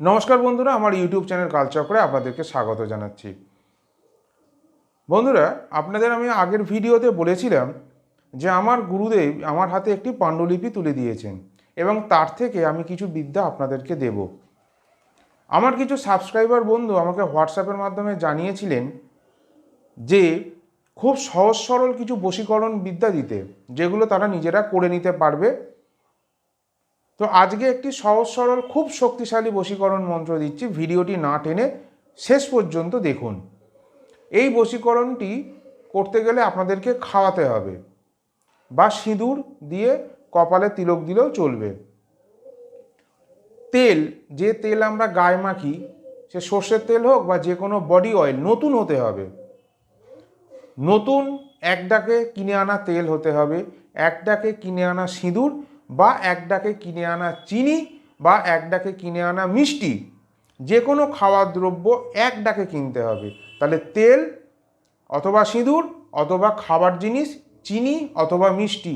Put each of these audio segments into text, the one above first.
নমস্কার বন্ধুরা, আমার ইউটিউব চ্যানেল কালচক্রে আপনাদেরকে স্বাগত জানাচ্ছি। বন্ধুরা, আপনাদের আমি আগের ভিডিওতে বলেছিলাম যে আমার গুরুদেব আমার হাতে একটি পাণ্ডুলিপি তুলে দিয়েছেন এবং তার থেকে আমি কিছু বিদ্যা আপনাদেরকে দেব। আমার কিছু সাবস্ক্রাইবার বন্ধু আমাকে হোয়াটসঅ্যাপের মাধ্যমে জানিয়েছিলেন যে খুব সহজ সরল কিছু বশীকরণ বিদ্যা দিতে, যেগুলো তারা নিজেরা করে নিতে পারবে তো আজকে একটি সহজ সরল, খুব শক্তিশালী বশীকরণ মন্ত্র দিচ্ছি। ভিডিওটি না টেনে শেষ পর্যন্ত দেখুন। এই বশীকরণটি করতে গেলে আপনাদেরকে খাওয়াতে হবে বা সিঁদুর দিয়ে কপালে তিলক দিলেও চলবে। তেল, যে তেল আমরা গায়ে মাখি, সে সর্ষের তেল হোক বা যে কোনো বডি অয়েল, নতুন হতে হবে। নতুন এক ডাকে কিনে আনা তেল হতে হবে এক ডাকে কিনে আনা সিঁদুর বা এক ডাকে কিনে আনা চিনি বা এক ডাকে কিনে আনা মিষ্টি যে কোনো খাওয়ার দ্রব্য এক ডাকে কিনতে হবে। তাহলে তেল অথবা সিঁদুর অথবা খাবার জিনিস, চিনি অথবা মিষ্টি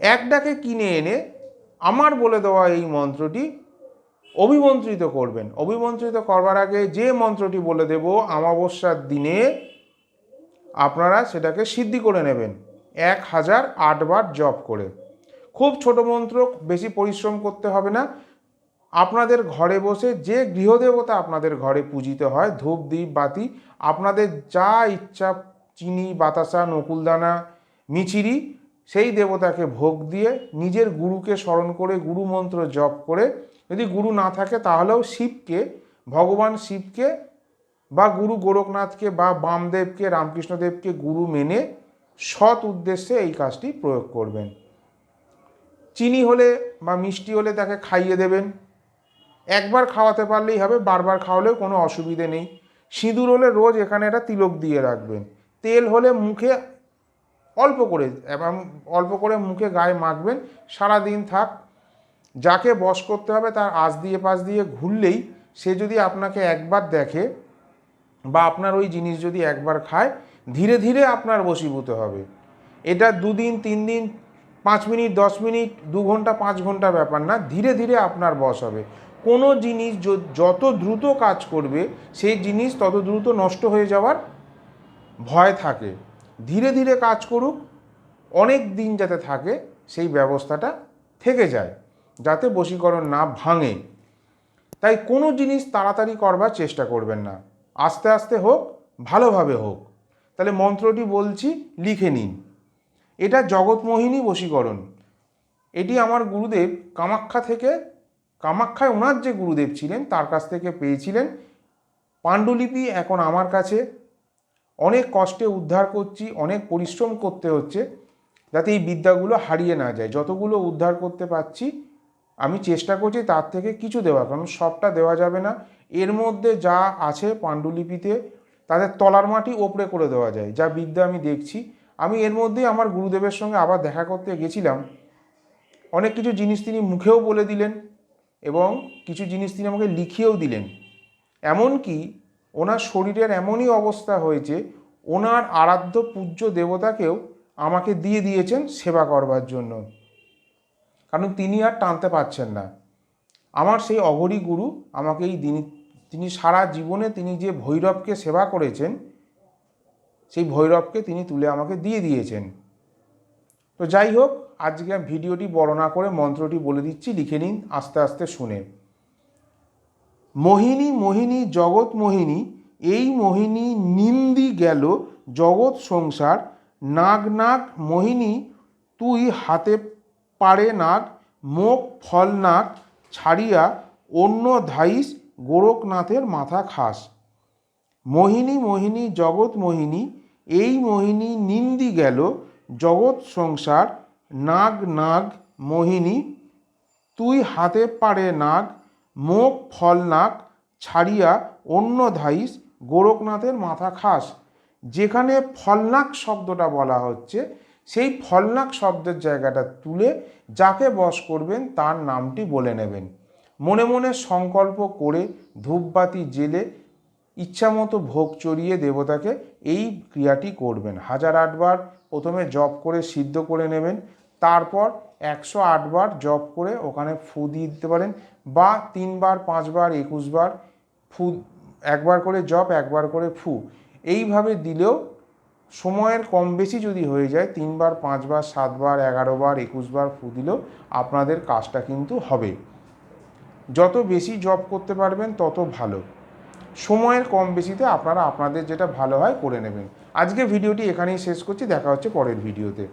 এক ডাকে কিনে এনে আমার বলে দেওয়া এই মন্ত্রটি অভিমন্ত্রিত করবেন। অভিমন্ত্রিত করবার আগে যে মন্ত্রটি বলে দেব, অমাবস্যার দিনে আপনারা সেটাকে সিদ্ধি করে নেবেন। এক হাজার আটবার জপ করে। খুব ছোট মন্ত্র, বেশি পরিশ্রম করতে হবে না। আপনাদের ঘরে বসে যে গৃহদেবতা আপনাদের ঘরে পূজিত হয়, ধূপ দ্বীপ বাতি, আপনাদের যা ইচ্ছা চিনি, বাতাসা, নকুলদানা মিচিরি সেই দেবতাকে ভোগ দিয়ে নিজের গুরুকে স্মরণ করে, গুরু মন্ত্র জপ করে, যদি গুরু না থাকে তাহলেও শিবকে, ভগবান শিবকে বা গুরু গোরখনাথকে বা বামদেবকে, রামকৃষ্ণদেবকে গুরু মেনে সৎ উদ্দেশ্যে এই কাজটি প্রয়োগ করবেন। চিনি হলে বা মিষ্টি হলে তাকে খাইয়ে দেবেন। একবার খাওয়াতে পারলেই হবে, বারবার খাওয়ালেও কোনো অসুবিধে নেই। সিঁদুর হলে রোজ এখানে একটা তিলক দিয়ে রাখবেন। তেল হলে মুখে অল্প করে, এবং অল্প করে মুখে গায়ে মাখবেন। সারা দিন থাক, যাকে বশ করতে হবে তার আজ দিয়ে পাশ দিয়ে ঘুরলেই সে যদি আপনাকে একবার দেখে বা আপনার ওই জিনিস যদি একবার খায়, ধীরে ধীরে আপনার বশীভূত হবে। এটা দুদিন তিন দিন পাঁচ মিনিট, দশ মিনিট, দু ঘণ্টা, পাঁচ ঘণ্টা ব্যাপার না, ধীরে ধীরে আপনার বস হবে। কোনো জিনিস যত দ্রুত কাজ করবে, সেই জিনিস তত দ্রুত নষ্ট হয়ে যাওয়ার ভয় থাকে। ধীরে ধীরে কাজ করুক, অনেক দিন যাতে থাকে, সেই ব্যবস্থাটা থেকে যায়, যাতে বশীকরণ না ভাঙে। তাই কোনো জিনিস তাড়াতাড়ি করবার চেষ্টা করবেন না। আস্তে আস্তে হোক, ভালোভাবে হোক। তাহলে মন্ত্রটি বলছি, লিখে নিন। এটা জগৎমোহিনী বশীকরণ। এটি আমার গুরুদেব কামাখ্যা থেকে, কামাখ্যায় ওনার যে গুরুদেব ছিলেন, তার কাছ থেকে পেয়েছিলেন। পাণ্ডুলিপি এখন আমার কাছে। অনেক কষ্টে উদ্ধার করছি, অনেক পরিশ্রম করতে হচ্ছে, যাতে এই বিদ্যাগুলো হারিয়ে না যায়। যতগুলো উদ্ধার করতে পারছি, আমি চেষ্টা করছি তার থেকে কিছু দেওয়া কারণ সবটা দেওয়া যাবে না। এর মধ্যে যা আছে পাণ্ডুলিপিতে, তাদের তলার মাটি ওপরে করে দেওয়া যায়। যা বিদ্যা আমি দেখছি আমি এর মধ্যেই আমার গুরুদেবের সঙ্গে আবার দেখা করতে গেছিলাম। অনেক কিছু জিনিস তিনি মুখেও বলে দিলেন এবং কিছু জিনিস তিনি আমাকে লিখিয়েও দিলেন। এমনকি ওনার শরীরের এমনই অবস্থা হয়েছে, ওনার আরাধ্য পূজ্য দেবতাকেও আমাকে দিয়ে দিয়েছেন সেবা করবার জন্য। কারণ তিনি আর টানতে পারছেন না। আমার সেই অঘরী গুরু আমাকে এই দিন তিনি সারা জীবনে তিনি যে ভৈরবকে সেবা করেছেন সেই ভৈরবকে তিনি তুলে আমাকে দিয়ে দিয়েছেন। তো যাই হোক, আজকে ভিডিওটি বড় না করে মন্ত্রটি বলে দিচ্ছি, লিখে নিন, আস্তে আস্তে শুনে। মোহিনী মোহিনী, জগৎ মোহিনী, এই মোহিনী নিন্দি গেল জগৎ সংসার। নাগ নাগ, মোহিনী, তুই হাতে পারে নাগ, মুখ ফল নাগ, ছাড়িয়া অন্য ধাইস গোরখনাথের মাথা খাস। মোহিনী মোহিনী, জগৎ মোহিনী এই মোহিনী নিন্দি গেল জগৎ সংসার, নাগ নাগ মোহিনী, তুই হাতে পারে নাগ, মুখ ফল নাগ ছাড়িয়া অন্য ধাইস, গোরখনাথের মাথা খাস। যেখানে ফলনাক শব্দটা বলা হচ্ছে, সেই ফলনাক শব্দের জায়গাটা তুলে যাকে বশ করবেন তার নামটি বলে নেবেন। মনে মনে সংকল্প করে ধূপবাতি জেলে ইচ্ছামতো ভোগ চড়িয়ে দেবতাকে এই ক্রিয়াটি করবেন। হাজার আটবার প্রথমে জপ করে সিদ্ধ করে নেবেন, তারপর একশো আটবার জপ করে ওখানে ফু দিয়ে দিতে পারেন বা তিনবার, পাঁচবার, একুশবার ফু, একবার করে জপ, একবার করে ফু। এইভাবে দিলেও সময়ের কম বেশি যদি হয়ে যায়, তিনবার, পাঁচবার, সাতবার, এগারোবার, একুশবার ফু দিলেও আপনাদের কাজটা কিন্তু হবে। যত বেশি জব করতে পারবেন, তত ভালো। সময়ের কম বেশিতে আপনারা আপনাদের যেটা ভালো হয় করে নেবেন। আজকে ভিডিওটি এখানেই শেষ করছি, দেখা হচ্ছে পরের ভিডিওতে।